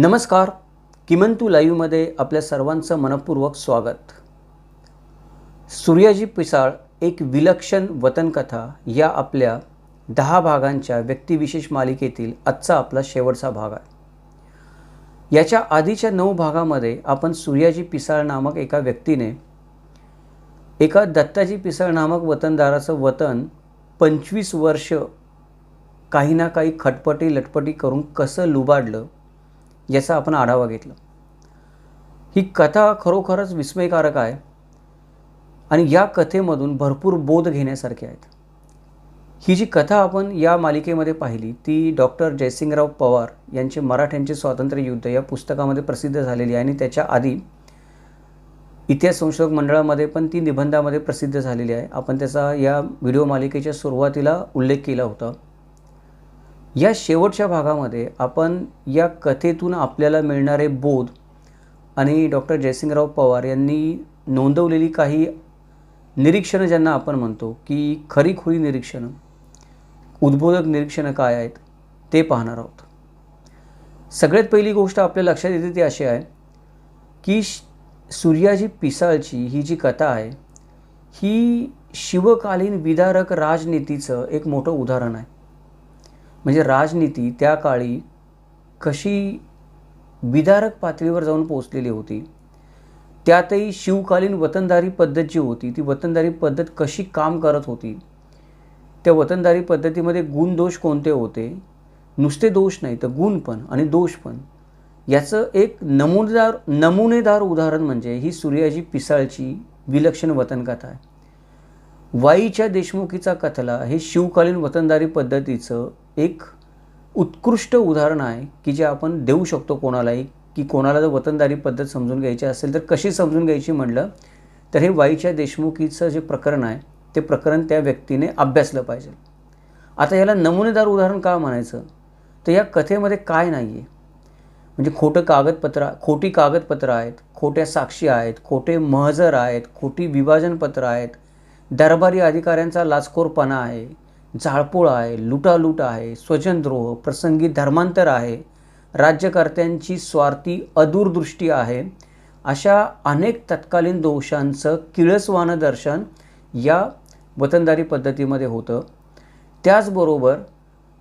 नमस्कार. किमंतू लाईव्हमध्ये आपल्या सर्वांचं मनपूर्वक स्वागत. सूर्याजी पिसाळ एक विलक्षण वतनकथा या आपल्या दहा भागांच्या व्यक्तिविशेष मालिकेतील आजचा आपला शेवटचा भाग आहे. याच्या आधीच्या नऊ भागामध्ये आपण सूर्याजी पिसाळ नामक एका व्यक्तीने एका दत्ताजी पिसाळ नामक वतनदाराचं वतन पंचवीस वर्ष काही ना काही खटपटी लटपटी करून कसं लुबाडलं याचा आपण आढावा घेतला. ही कथा खरोखरच विस्मयकारक आहे आणि या कथेमधून भरपूर बोध घेण्यासारखे आहेत. ही जी कथा आपण या मालिकेमध्ये पाहिली ती डॉक्टर जयसिंगराव पवार यांचे मराठ्यांचे स्वातंत्र्य युद्ध या पुस्तकामध्ये प्रसिद्ध झालेली आहे आणि त्याच्या आधी इतिहास संशोधक मंडळामध्ये पण ती निबंधामध्ये प्रसिद्ध झालेली आहे. आपण त्याचा या व्हिडिओ मालिकेच्या सुरुवातीला उल्लेख केला होता. या शेवटच्या भागामध्ये आपण या कथेतून आपल्याला मिळणारे बोध आणि डॉक्टर जयसिंगराव पवार यांनी नोंदवलेली काही निरीक्षणं ज्यांना आपण म्हणतो की खरीखुरी निरीक्षणं उद्बोधक निरीक्षणं काय आहेत ते पाहणार आहोत. सगळ्यात पहिली गोष्ट आपल्या लक्षात येते ती अशी आहे की श- सूर्याजी पिसाळची ही जी कथा आहे ही शिवकालीन विदारक राजनीतीचं एक मोठं उदाहरण आहे. म्हणजे राजनीती त्या काळी कशी विदारक पातळीवर जाऊन पोहोचलेली होती त्यातही शिवकालीन वतनदारी पद्धत जी होती ती वतनदारी पद्धत कशी काम करत होती त्या वतनदारी पद्धतीमध्ये गुण दोष कोणते होते नुसते दोष नाही तर गुण पण आणि दोष पण. याचं एक नमुनेदार नमुनेदार उदाहरण म्हणजे ही सूर्याजी पिसाळची विलक्षण वतनकथा आहे. वाईच्या देशमुखीचा कथला हे शिवकालीन वतनदारी पद्धतीचं एक उत्कृष्ट उदाहरण आहे की जे आपण देऊ शकतो कोणालाही की कोणाला जर वतनदारी पद्धत समजून घ्यायची असेल तर कशी समजून घ्यायची म्हटलं तर हे वाईच्या देशमुखीचं जे प्रकरण आहे ते प्रकरण त्या व्यक्तीने अभ्यासलं पाहिजे. आता याला नमुनेदार उदाहरण का म्हणायचं? तर या कथेमध्ये काय नाही आहे म्हणजे खोटं कागदपत्र खोटी कागदपत्रं आहेत खोट्या साक्षी आहेत खोटे महजर आहेत खोटी विभाजनपत्रं आहेत दरबारी अधिकाऱ्यांचा लाचखोरपणा आहे जाळपोळ आहे लुटालूट आहे स्वजनद्रोह प्रसंगी धर्मांतर आहे राज्यकर्त्यांची स्वार्थी अदूरदृष्टी आहे. अशा अनेक तत्कालीन दोषांचं किळसवानं दर्शन या वतनदारी पद्धतीमध्ये होतं. त्याचबरोबर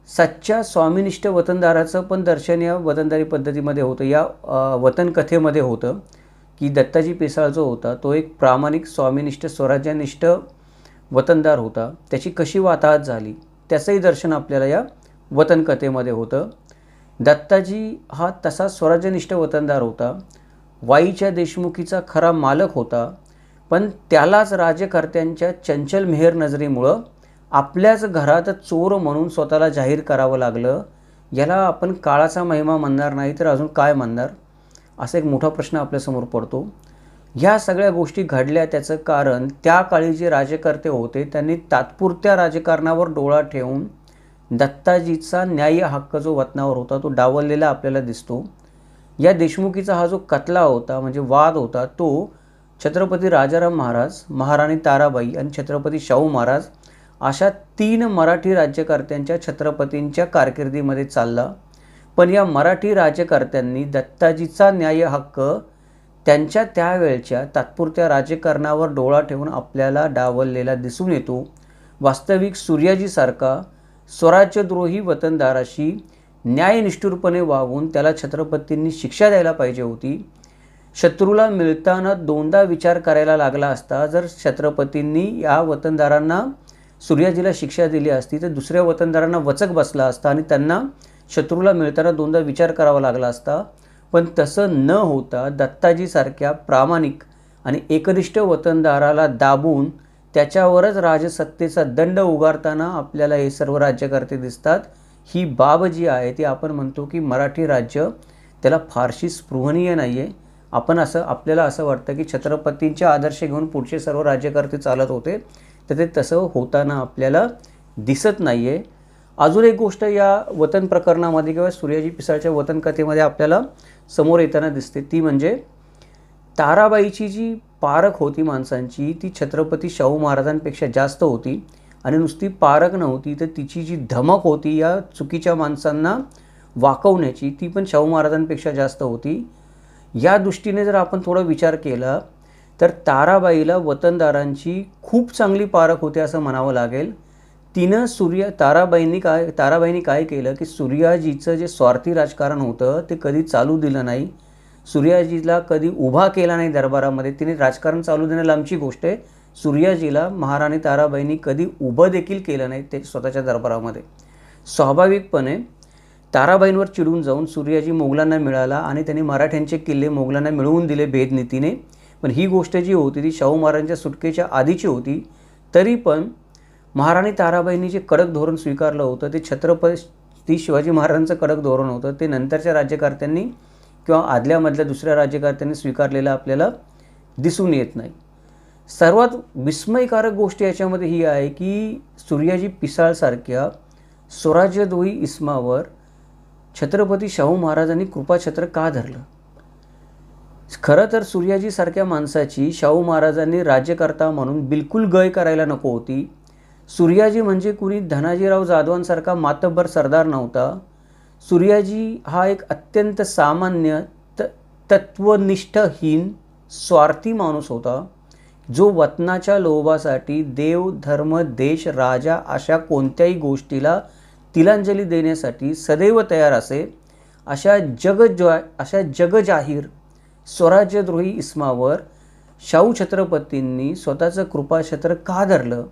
सच्च्या स्वामिनिष्ठ वतनदाराचं पण दर्शन या वतनदारी पद्धतीमध्ये होतं. या वतनकथेमध्ये होतं की दत्ताजी पिसाळ जो होता तो एक प्रामाणिक स्वामिनिष्ठ स्वराज्यनिष्ठ वतनदार होता. त्याची कशी वाताहत झाली? त्याचंही दर्शन आपल्याला या वतनकथेमध्ये होतं. दत्ताजी हा तसा स्वराज्यनिष्ठ वतनदार होता. वाईच्या देशमुखीचा खरा मालक होता. पण त्यालाच राज्यकर्त्यांच्या चंचल मेहर नजरेमुळं आपल्याच घरात चोर म्हणून स्वतःला जाहीर करावं लागलं. याला आपण काळाचा महिमा म्हणणार नाही तर अजून काय म्हणणार? असा एक मोठा प्रश्न आपल्यासमोर पडतो. ह्या सगळ्या गोष्टी घडल्या त्याचं कारण त्या काळी जे राजकर्ते होते त्यांनी तात्पुरत्या राजकारणावर डोळा ठेवून दत्ताजीचा न्याय्य हक्क जो वतनावर होता तो डावललेला आपल्याला दिसतो. या देशमुखीचा हा जो कतला होता म्हणजे वाद होता तो छत्रपती राजाराम महाराज महाराणी ताराबाई आणि छत्रपती शाहू महाराज अशा तीन मराठी राज्यकर्त्यांच्या छत्रपतींच्या कारकिर्दीमध्ये चालला. पण या मराठी राज्यकर्त्यांनी दत्ताजीचा न्याय हक्क त्यांच्या त्यावेळच्या तात्पुरत्या राजकारणावर डोळा ठेवून आपल्याला डावललेला दिसून येतो. वास्तविक सूर्याजीसारखा स्वराज्यद्रोही वतनदाराशी न्यायनिष्ठुरपणे वागून त्याला छत्रपतींनी शिक्षा द्यायला पाहिजे होती. शत्रूला मिळताना दोनदा विचार करायला लागला असता जर छत्रपतींनी या वतनदारांना सूर्याजीला शिक्षा दिली असती तर दुसऱ्या वतनदारांना वचक बसला असता आणि त्यांना शत्रूला मिळताना दोनदा विचार करावा लागला असता पण तसं न होता दत्ताजीसारख्या प्रामाणिक आणि एकनिष्ठ वतनदाराला दाबून त्याच्यावरच राजसत्तेचा दंड उगारताना आपल्याला हे सर्व राज्यकर्ते दिसतात. ही बाब जी आहे ती आपण म्हणतो की मराठी राज्य त्याला फारशी स्पृहणीय नाही आहे आपण असं आपल्याला असं वाटतं की छत्रपतींचे आदर्श घेऊन पुढचे सर्व राज्यकर्ते चालत होते तर ते तसं होताना आपल्याला दिसत नाही आहे अजून एक गोष्ट या वतन प्रकरणामध्ये किंवा सूर्याजी पिसाळच्या वतन कथेमध्ये आपल्याला समोर येताना दिसते. ती म्हणजे ताराबाईची जी पारख होती माणसांची ती छत्रपती शाहू महाराजांपेक्षा जास्त होती आणि नुसती पारख नव्हती तर तिची जी धमक होती या चुकीच्या माणसांना वाकवण्याची ती पण शाहू महाराजांपेक्षा जास्त होती. या दृष्टीने जर आपण थोडा विचार केला तर ताराबाईला वतनदारांची खूप चांगली पारख होते असं म्हणावं लागेल. तिनं सूर्य ताराबाईंनी काय ताराबाईंनी काय केलं की सूर्याजीचं जे स्वार्थी राजकारण होतं ते कधी चालू दिलं नाही. सूर्याजीला कधी उभा केला नाही दरबारामध्ये तिने राजकारण चालू देणं लांबची गोष्ट आहे. सूर्याजीला महाराणी ताराबाईंनी कधी उभं देखील केलं नाही ते स्वतःच्या दरबारामध्ये. स्वाभाविकपणे ताराबाईंवर चिडून जाऊन सूर्याजी मोगलांना मिळाला आणि त्यांनी मराठ्यांचे किल्ले मोगलांना मिळवून दिले भेदनीतीने पण ही गोष्ट जी होती ती शाहू महाराजांच्या सुटकेच्या आधीची होती तरी पण महाराणी ताराबाईंनी जे कडक धोरण स्वीकारलं होतं ते छत्रपती शिवाजी महाराजांचं कडक धोरण होतं ते नंतरच्या राज्यकर्त्यांनी किंवा आदल्यामधल्या दुसऱ्या राज्यकर्त्यांनी स्वीकारलेलं आपल्याला दिसून येत नाही. सर्वात विस्मयकारक गोष्ट याच्यामध्ये ही आहे की सूर्याजी पिसाळसारख्या स्वराज्यद्रोही इस्मावर छत्रपती शाहू महाराजांनी कृपाछत्र का धरलं? खरं तर सूर्याजीसारख्या माणसाची शाहू महाराजांनी राज्यकर्ता म्हणून बिलकुल गय करायला नको होती. सूर्याजी म्हणजे कुणी? धनाजीराव जाधवांसारखा मातब्बर सरदार नव्हता. सूर्याजी हा एक अत्यंत सामान्य त तत्वनिष्ठहीन स्वार्थी माणूस होता जो वतनाच्या लोभासाठी देव धर्म देश राजा अशा कोणत्याही गोष्टीला तिलांजली देण्यासाठी सदैव तयार असे अशा जगजा अशा जगजाहीर स्वराज्यद्रोही इस्मावर शाहू छत्रपतींनी स्वतःचं कृपाक्षेत्र का धरलं?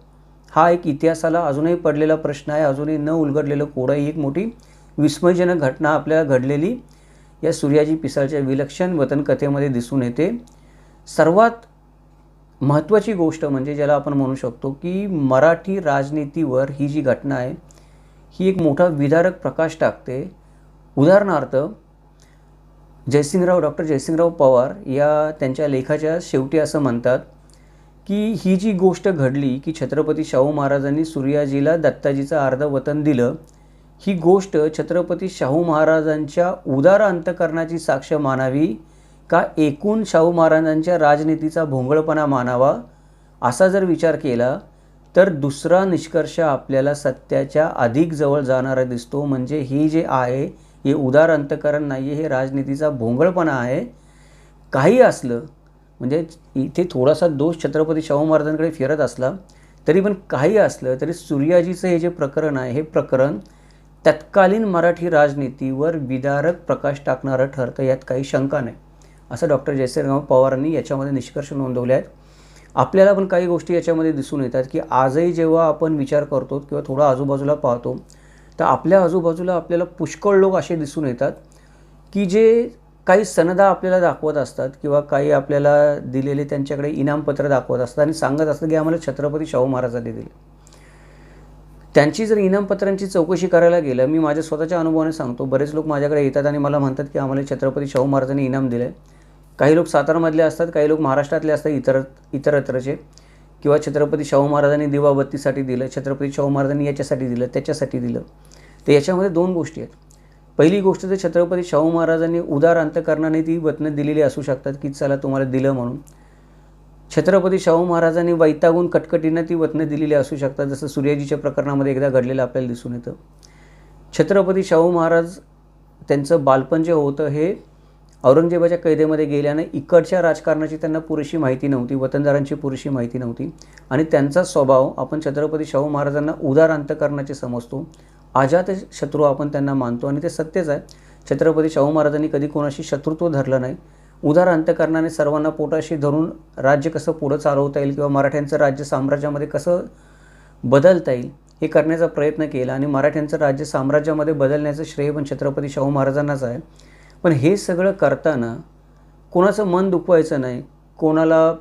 हा एक इतिहासाला अजूनही पडलेला प्रश्न आहे अजूनही न उलगडलेलं कोडं ही एक मोठी विस्मयजनक घटना आपल्याला घडलेली या सूर्याजी पिसाळच्या विलक्षण वतनकथेमध्ये दिसून येते. सर्वात महत्त्वाची गोष्ट म्हणजे ज्याला आपण म्हणू शकतो की मराठी राजनीतीवर ही जी घटना आहे ही एक मोठा विदारक प्रकाश टाकते. उदाहरणार्थ जयसिंगराव डॉक्टर जयसिंगराव पवार या त्यांच्या लेखाच्या शेवटी असं म्हणतात की ही जी गोष्ट घडली की छत्रपती शाहू महाराजांनी सूर्याजीला दत्ताजीचं अर्ध वतन दिलं ही गोष्ट छत्रपती शाहू महाराजांच्या उदार अंतकरणाची साक्ष मानावी का एकूण शाहू महाराजांच्या राजनीतीचा भोंगळपणा मानावा असा जर विचार केला तर दुसरा निष्कर्ष आपल्याला सत्याच्या अधिक जवळ जाणारा दिसतो. म्हणजे हे जे आहे हे उदार अंतकरण नाही आहे हे राजनीतीचा भोंगळपणा आहे. काही असलं म्हणजे इथे थोडासा दोष छत्रपती शाहू महाराजांकडे फिरत असला तरी पण काही असलं तरी सूर्याजीचं हे जे प्रकरण आहे हे प्रकरण तत्कालीन मराठी राजनीतीवर विदारक प्रकाश टाकणारं ठरतं यात काही शंका नाही. असं डॉक्टर जयसिंगराव पवारांनी याच्यामध्ये निष्कर्ष नोंदवले आहेत. आपल्याला पण काही गोष्टी याच्यामध्ये दिसून येतात की आजही जेव्हा आपण विचार करतो किंवा थोडा आजूबाजूला पाहतो तर आपल्या आजूबाजूला आपल्याला पुष्कळ लोक असे दिसून येतात की जे काही सनदा आपल्याला दाखवत असतात किंवा काही आपल्याला दिलेले त्यांच्याकडे इनामपत्र दाखवत असतात आणि सांगत असतात की आम्हाला छत्रपती शाहू महाराजांनी दिले. त्यांची जर इनामपत्रांची चौकशी करायला गेलं मी माझ्या स्वतःच्या अनुभवाने सांगतो बरेच लोक माझ्याकडे येतात आणि मला म्हणतात की आम्हाला छत्रपती शाहू महाराजांनी इनाम दिलं आहे काही लोक सातारामधले असतात काही लोक महाराष्ट्रातले असतात इतर इतरत्रचे. किंवा छत्रपती शाहू महाराजांनी दिवाबत्तीसाठी दिलं छत्रपती शाहू महाराजांनी याच्यासाठी दिलं त्याच्यासाठी दिलं. तर याच्यामध्ये दोन गोष्टी आहेत. पहिली गोष्ट तर छत्रपती शाहू महाराजांनी उदार अंतकरणाने ती वतनं दिलेली असू शकतात की चला तुम्हाला दिलं म्हणून. छत्रपती शाहू महाराजांनी वैतागून कटकटीनं ती वतनं दिलेली असू शकतात जसं सूर्याजीच्या प्रकरणामध्ये एकदा घडलेलं आपल्याला दिसून येतं. छत्रपती शाहू महाराज त्यांचं बालपण जे होतं हे औरंगजेबाच्या कैदेमध्ये गेल्याने इकडच्या राजकारणाची त्यांना पुरेशी माहिती नव्हती वतनदारांची पुरेशी माहिती नव्हती. आणि त्यांचा स्वभाव आपण छत्रपती शाहू महाराजांना उदार अंतकरणाचे समजतो. अजात शत्रू आपण त्यांना मानतो आणि ते सत्यच आहे. छत्रपती शाहू महाराजांनी कधी कोणाशी शत्रुत्व धरलं नाही. उदार अंतकरणाने सर्वांना पोटाशी धरून राज्य कसं पुढं चालवता येईल किंवा मराठ्यांचं राज्य साम्राज्यामध्ये कसं बदलता येईल हे करण्याचा प्रयत्न केला आणि मराठ्यांचं राज्य साम्राज्यामध्ये बदलण्याचं श्रेय पण छत्रपती शाहू महाराजांनाच आहे. पण हे सगळं करताना कोणाचं मन दुखवायचं नाही कोणाला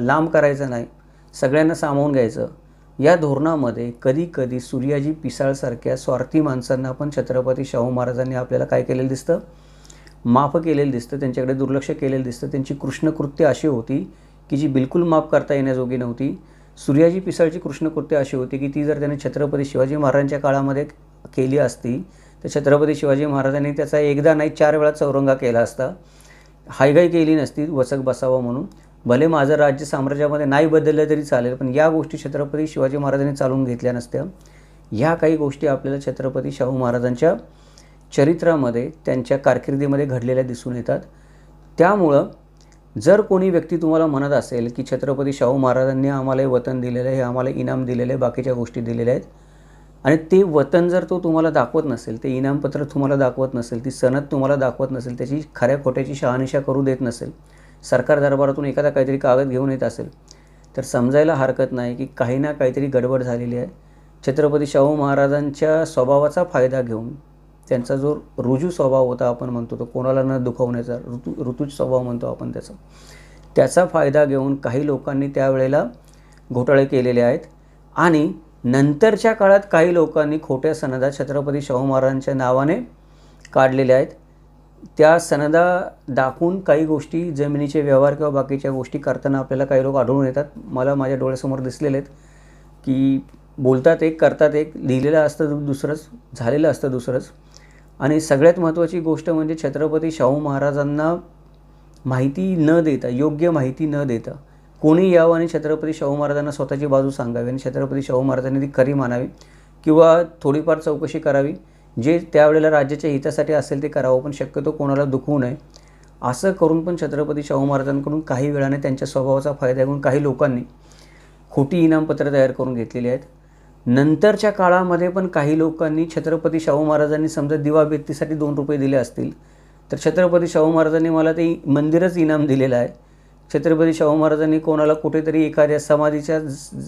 लांब करायचं नाही सगळ्यांना सामावून घ्यायचं. या धोरणामध्ये कधी कधी सूर्याजी पिसाळसारख्या स्वार्थी माणसांना पण छत्रपती शाहू महाराजांनी आपल्याला काय केलेलं दिसतं? माफ केलेलं दिसतं त्यांच्याकडे दुर्लक्ष केलेलं दिसतं. त्यांची कृष्णकृत्य अशी होती की जी बिलकुल माफ करता येण्याजोगी नव्हती. सूर्याजी पिसाळची कृष्णकृत्य अशी होती की ती जर त्याने छत्रपती शिवाजी महाराजांच्या काळामध्ये केली असती तर छत्रपती शिवाजी महाराजांनी त्याचा एकदा नाही चार वेळा चौरंगा केला असता. हायगाई केली नसती वचक बसावं म्हणून. भले माझं राज्य साम्राज्यामध्ये नाही बदललं तरी चालेल पण या गोष्टी छत्रपती शिवाजी महाराजांनी चालवून घेतल्या नसत्या. ह्या काही गोष्टी आपल्याला छत्रपती शाहू महाराजांच्या चरित्रामध्ये त्यांच्या कारकिर्दीमध्ये घडलेल्या दिसून येतात. त्यामुळं जर कोणी व्यक्ती तुम्हाला म्हणत असेल की छत्रपती शाहू महाराजांनी आम्हाला हे वतन दिलेलं आहे हे आम्हाला इनाम दिलेलं आहे बाकीच्या गोष्टी दिलेल्या आहेत आणि ते वतन जर तो तुम्हाला दाखवत नसेल ते इनामपत्र तुम्हाला दाखवत नसेल ती सनद तुम्हाला दाखवत नसेल त्याची खऱ्या खोट्याची शहानिशा करू देत नसेल सरकार दरबारातून एखादा काहीतरी कागद घेऊन येत असेल तर समजायला हरकत नाही की काही ना काहीतरी गडबड झालेली आहे. छत्रपती शाहू महाराजांच्या स्वभावाचा फायदा घेऊन त्यांचा जो रुजू स्वभाव होता आपण म्हणतो तो कोणाला न दुखवण्याचा ऋतू ऋतूज स्वभाव म्हणतो आपण त्याचा त्याचा फायदा घेऊन काही लोकांनी त्यावेळेला घोटाळे केलेले आहेत. आणि नंतरच्या काळात काही लोकांनी खोट्या सनदा छत्रपती शाहू महाराजांच्या नावाने काढलेल्या आहेत. त्या सनदा दाखवून काही गोष्टी जमिनीचे व्यवहार किंवा बाकीच्या गोष्टी करताना आपल्याला काही लोक आढळून येतात. मला माझ्या डोळ्यासमोर दिसलेले आहेत की बोलतात एक करतात एक लिहिलेलं असतं दुसरंच झालेलं असतं दुसरंच. आणि सगळ्यात महत्त्वाची गोष्ट म्हणजे छत्रपती शाहू महाराजांना माहिती न देता योग्य माहिती न देता कोणी यावं आणि छत्रपती शाहू महाराजांना स्वतःची बाजू सांगावी आणि छत्रपती शाहू महाराजांनी ती खरी मानावी किंवा थोडीफार चौकशी करावी. जे त्यावेळेला राज्याच्या हितासाठी असेल ते करावं पण शक्यतो कोणाला दुखवू नये. असं करून पण छत्रपती शाहू महाराजांकडून काही वेळाने त्यांच्या स्वभावाचा फायदा घेऊन काही लोकांनी खोटी इनामपत्र तयार करून घेतलेली आहेत. नंतरच्या काळामध्ये पण काही लोकांनी छत्रपती शाहू महाराजांनी समजा दिवा व्यक्तीसाठी दोन रुपये दिले असतील तर छत्रपती शाहू महाराजांनी मला ते मंदिरच इनाम दिलेलं आहे. छत्रपती शाहू महाराजांनी कोणाला कुठेतरी एखाद्या समाधीच्या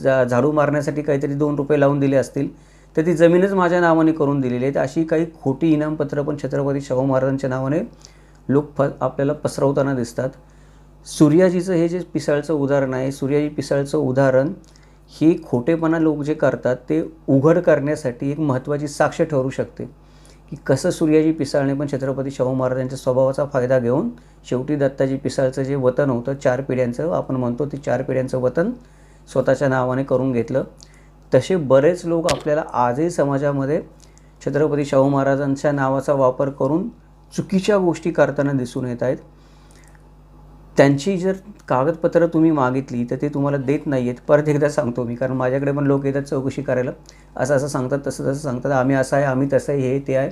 जा झाडू मारण्यासाठी काहीतरी दोन रुपये लावून दिले असतील तर ती जमीनच माझ्या नावाने करून दिलेली आहे. अशी काही खोटी इनामपत्र पण छत्रपती शाहू महाराजांच्या नावाने लोक फ आपल्याला पसरवताना दिसतात. सूर्याजीचं हे जे पिसाळचं उदाहरण आहे सूर्याजी पिसाळचं उदाहरण हे खोटेपणा लोक जे करतात ते उघड करण्यासाठी एक महत्त्वाची साक्ष ठरू शकते. की कसं सूर्याजी पिसाळने पण छत्रपती शाहू महाराजांच्या स्वभावाचा फायदा घेऊन शेवटी दत्ताजी पिसाळचं जे वतन होतं चार पिढ्यांचं आपण म्हणतो ते चार पिढ्यांचं वतन स्वतःच्या नावाने करून घेतलं. तसे बरेच लोक आपल्याला आजही समाजामध्ये छत्रपती शाहू महाराजांच्या नावाचा वापर करून चुकीच्या गोष्टी करताना दिसून येत आहेत. त्यांची जर कागदपत्रं तुम्ही मागितली तर ते तुम्हाला देत नाही आहेत परत एकदा सांगतो मी कारण माझ्याकडे पण लोक येतात चौकशी करायला. असं असं सांगतात तसं तसं सांगतात. आम्ही असं आहे आम्ही तसं आहे हे ते आहे.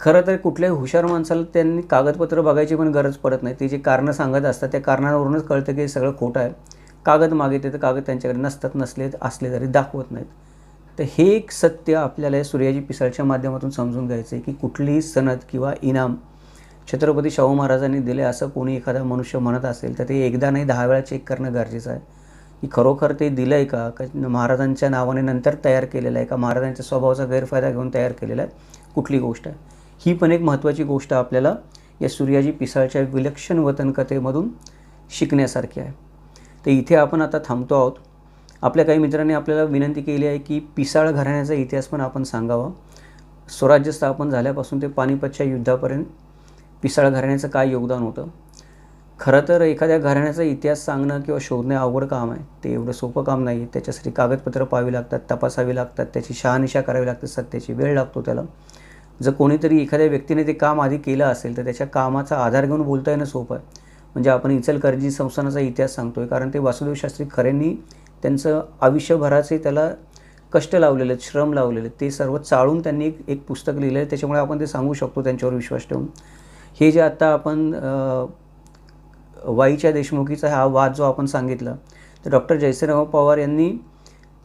खरं तर कुठल्याही हुशार माणसाला त्यांनी कागदपत्र बघायची पण गरज पडत नाही. ते जे कारणं सांगत असतात त्या कारणावरूनच कळतं की हे सगळं खोटं आहे. कागद मागितले तर कागद त्यांच्याकडे नसतात नसले असले तरी दाखवत नाहीत. तर हे एक सत्य आपल्याला या सूर्याजी पिसाळच्या माध्यमातून समजून घ्यायचं आहे की कुठलीही सनद किंवा इनाम छत्रपती शाहू महाराजांनी दिले असं कोणी एखादा मनुष्य म्हणत असेल तर ते एकदा नाही दहा वेळा चेक करणं गरजेचं आहे. की खरोखर ते दिलं आहे का महाराजांच्या नावाने नंतर तयार केलेलं आहे का? महाराजांच्या स्वभावाचा गैरफायदा घेऊन तयार केलेला आहे? कुठली गोष्ट आहे? ही पण एक महत्त्वाची गोष्ट आपल्याला या सूर्याजी पिसाळच्या विलक्षण वतनकथेमधून शिकण्यासारखी आहे. तर इथे आपण आता थांबतो आहोत. आपल्या काही मित्रांनी आपल्याला विनंती केली आहे की पिसाळ घराण्याचा इतिहास पण आपण सांगावा. स्वराज्य स्थापन झाल्यापासून ते पानिपतच्या युद्धापर्यंत पिसाळ घराण्याचं काय योगदान होतं? खरं तर एखाद्या घराण्याचा इतिहास सांगणं किंवा शोधणे अवघड काम आहे. ते एवढं सोपं काम नाही आहे त्याच्यासाठी कागदपत्रं पाहावी लागतात तपासावी लागतात त्याची शहानिशा करावी लागते सत्याची वेळ लागतो त्याला. जर कोणीतरी एखाद्या व्यक्तीने ते काम आधी केलं असेल तर त्याच्या कामाचा आधार घेऊन बोलता येणं सोपं आहे. म्हणजे आपण इचलकरंजी संस्थानाचा इतिहास सांगतो आहे कारण ते वासुदेव शास्त्री खऱ्यांनी त्यांचं आयुष्यभराचे त्याला कष्ट लावलेले आहेत श्रम लावलेले ते सर्व चाळून त्यांनी एक एक पुस्तक लिहिलं आहे. त्याच्यामुळे आपण ते सांगू शकतो त्यांच्यावर विश्वास ठेवून. हे जे आत्ता आपण वाईच्या देशमुखीचा हा वाद जो आपण सांगितला तर डॉक्टर जयसिंहराव पवार यांनी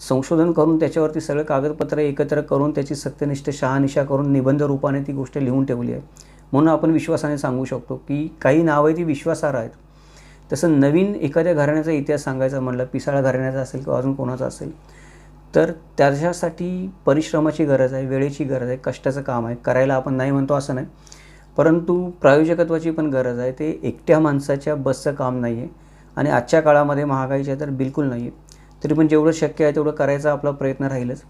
संशोधन करून त्याच्यावरती सगळे कागदपत्र एकत्र करून त्याची सत्यनिष्ठ शहानिशा करून निबंध रूपाने ती गोष्ट लिहून ठेवली आहे. म्हणून आपण विश्वासाने सांगू शकतो की काही नावं ती विश्वासार्ह आहेत. तसं नवीन एखाद्या घराण्याचा इतिहास सांगायचा म्हणलं पिसाळा घराण्याचा असेल किंवा अजून कोणाचा असेल तर त्याच्यासाठी परिश्रमाची गरज आहे वेळेची गरज आहे कष्टाचं काम आहे. करायला आपण नाही म्हणतो असं नाही. परंतु प्रायोजकत्वाची पण गरज आहे. ते एकट्या माणसाच्या बसचं काम नाही आहे आणि आजच्या काळामध्ये महागाईच्या तर बिलकुल नाही आहे तरी पण जेवढं शक्य आहे तेवढं करायचा आपला प्रयत्न राहीलच.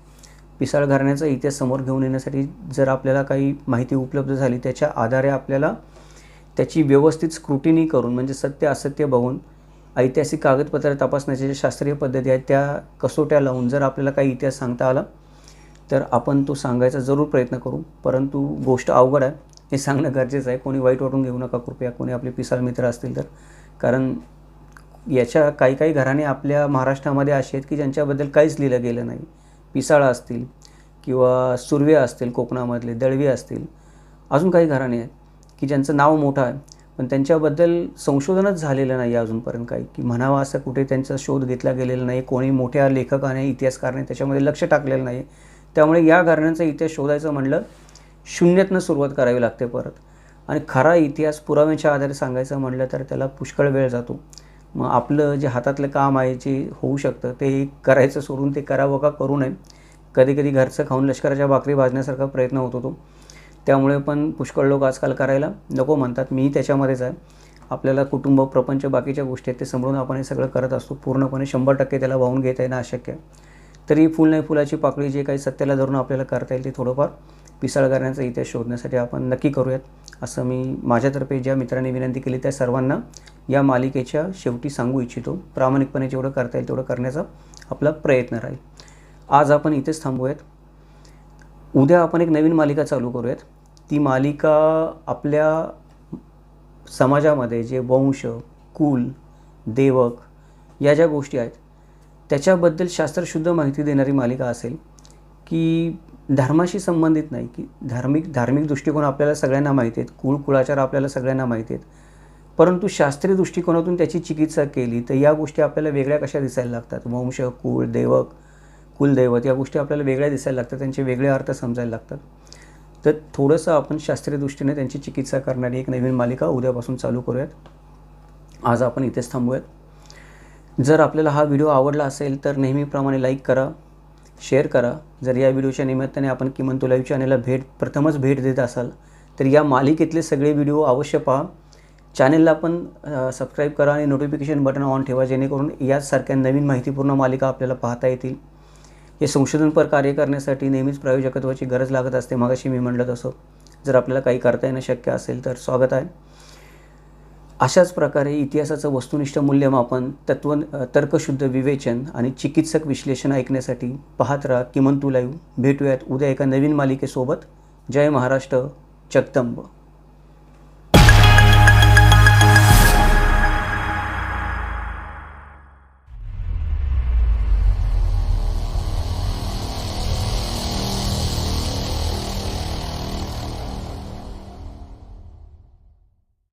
पिसाळ घराण्याचा इतिहास समोर घेऊन येण्यासाठी जर आपल्याला काही माहिती उपलब्ध झाली त्याच्या आधारे आपल्याला त्याची व्यवस्थित स्क्रुटिनी करून म्हणजे सत्य असत्य बघून ऐतिहासिक कागदपत्र तपासण्याच्या ज्या शास्त्रीय पद्धती आहेत त्या कसोट्या लावून जर आपल्याला काही इतिहास सांगता आला तर आपण तो सांगायचा जरूर प्रयत्न करू. परंतु गोष्ट अवघड आहे. हे सांगणं गरजेचं आहे. कोणी वाईट वाटून घेऊ नका कृपया. कोणी आपले पिसाळ मित्र असतील तर. कारण याच्या काही काही घराणे आपल्या महाराष्ट्रामध्ये असे आहेत की ज्यांच्याबद्दल काहीच लिहिलं गेलं नाही. पिसाळा असतील किंवा सुरवे असतील कोकणामधले दळवी असतील अजून काही घराणे आहेत की ज्यांचं नाव मोठं आहे पण त्यांच्याबद्दल संशोधनच झालेलं नाही आहे अजूनपर्यंत काही. की म्हणावा असं कुठे त्यांचा शोध घेतला गेलेला नाही कोणी मोठ्या लेखकाने इतिहासकाराने त्याच्यामध्ये लक्ष टाकलेलं नाही. त्यामुळे या घराण्यांचा इतिहास शोधायचं म्हणलं शून्यातनं सुरुवात करावी लागते परत. आणि खरा इतिहास पुराव्यांच्या आधारे सांगायचं म्हणलं तर त्याला पुष्कळ वेळ जातो. मग आपलं जे हातातलं काम आहे जे होऊ शकतं ते करायचं सोडून ते करावं का करू नये. कधी कधी घरचं खाऊन लष्कराच्या भाकरी भाजण्यासारखा प्रयत्न होत होतो. त्यामुळे पण पुष्कळ लोक आजकाल करायला नको म्हणतात. मी त्याच्यामध्येच आहे. आपल्याला कुटुंब प्रपंच बाकीच्या गोष्टी आहेत ते समजून आपण हे सगळं करत असतो. पूर्णपणे शंभर टक्के त्याला वाहून घेता येणं अशक्य आहे. तरी फुल नाही फुलाची पाकळी जे काही सत्याला धरून आपल्याला करता येईल ते थोडंफार पिसाळ करण्याचा इतिहास शोधण्यासाठी आपण नक्की करूयात. असं मी माझ्यातर्फे ज्या मित्रांनी विनंती केली त्या सर्वांना या मालिकेच्या शेवटी सांगू इच्छितो प्रामाणिकपणे जेवढं करता येईल तेवढं करण्याचा आपला प्रयत्न राहील. आज आपण इथेच थांबूयात. उद्या आपण एक नवीन मालिका चालू करूयात. ती मालिका आपल्या समाजामध्ये जे वंश कुल देवक या ज्या गोष्टी आहेत त्याच्याबद्दल शास्त्रशुद्ध माहिती देणारी मालिका असेल की धर्माशी संबंधित नाही की धार्मिक धार्मिक दृष्टिकोन आपल्याला सगळ्यांना माहिती आहेत कुळ कुळाचार आपल्याला सगळ्यांना माहिती आहेत. परंतु शास्त्रीय दृष्टिकोनातून त्याची चिकित्सा केली तर या गोष्टी आपल्याला वेगळ्या कशा दिसायला लागतात? वंश कुळ देवक कुलदैवत या गोष्टी आपल्याला वेगळ्या दिसायला लागतात त्यांचे वेगळे अर्थ समजायला लागतात. तर थोडंसं आपण शास्त्रीय दृष्टीने त्यांची चिकित्सा करणारी एक नवीन मालिका उद्यापासून चालू करूयात. आज आपण इथेच थांबूयात. जर आपल्याला हा व्हिडिओ आवडला असेल तर नेहमीप्रमाणे लाईक करा शेअर करा. जर या व्हिडिओच्या निमित्ताने आपण किमान तो लाईव्ह भेट प्रथमच भेट देत असाल तर या मालिकेतले सगळे व्हिडिओ अवश्य पहा. चॅनलला पण सबस्क्राईब करा आणि नोटिफिकेशन बटन ऑन ठेवा जेणेकरून याचसारख्या नवीन माहितीपूर्ण मालिका आपल्याला पाहता येतील. हे संशोधनपर कार्य करण्यासाठी नेहमीच प्रायोजकत्वाची गरज लागत असते मागाशी मी म्हणलं तसं. जर आपल्याला काही करता येणं शक्य असेल तर स्वागत आहे. अशाच प्रकारे इतिहासाचं वस्तुनिष्ठ मूल्यमापन तत्व तर्कशुद्ध विवेचन आणि चिकित्सक विश्लेषण ऐकण्यासाठी पाहत राहा किमंतू लाईव्ह. भेटूयात उद्या एका नवीन मालिकेसोबत. जय महाराष्ट्र जगदंब.